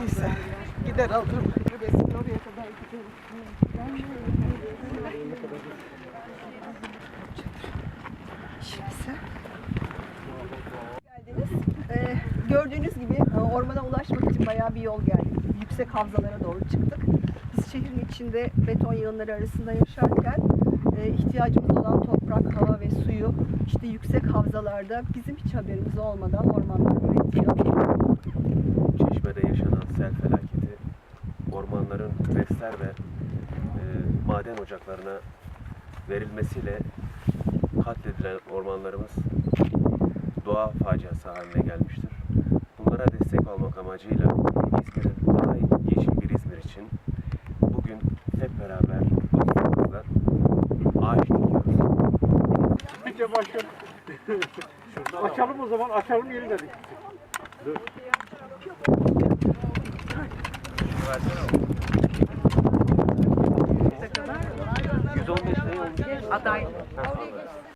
Neyse. Gider alırım. Gidelim. Şurası. Geldiniz. Ee, gördüğünüz gibi e, ormana ulaşmak için bayağı bir yol geldik. Yüksek havzalara doğru çıktık. Biz şehrin içinde beton yığınları arasında yaşarken e, ihtiyacımız olan toprak, hava ve suyu işte yüksek havzalarda bizim hiç haberimiz olmadan ormanlar üretiyor. Ormanların küresler ve e, maden ocaklarına verilmesiyle katledilen ormanlarımız doğa faciası haline gelmiştir. Bunlara destek olmak amacıyla İzmir'in daha yeşil bir İzmir için bugün hep beraber dostlarımızla ağaç dikiyoruz. Peki başkan. açalım o zaman, açalım yeri dedik. Oğlum. 115 ne olmuş? Aday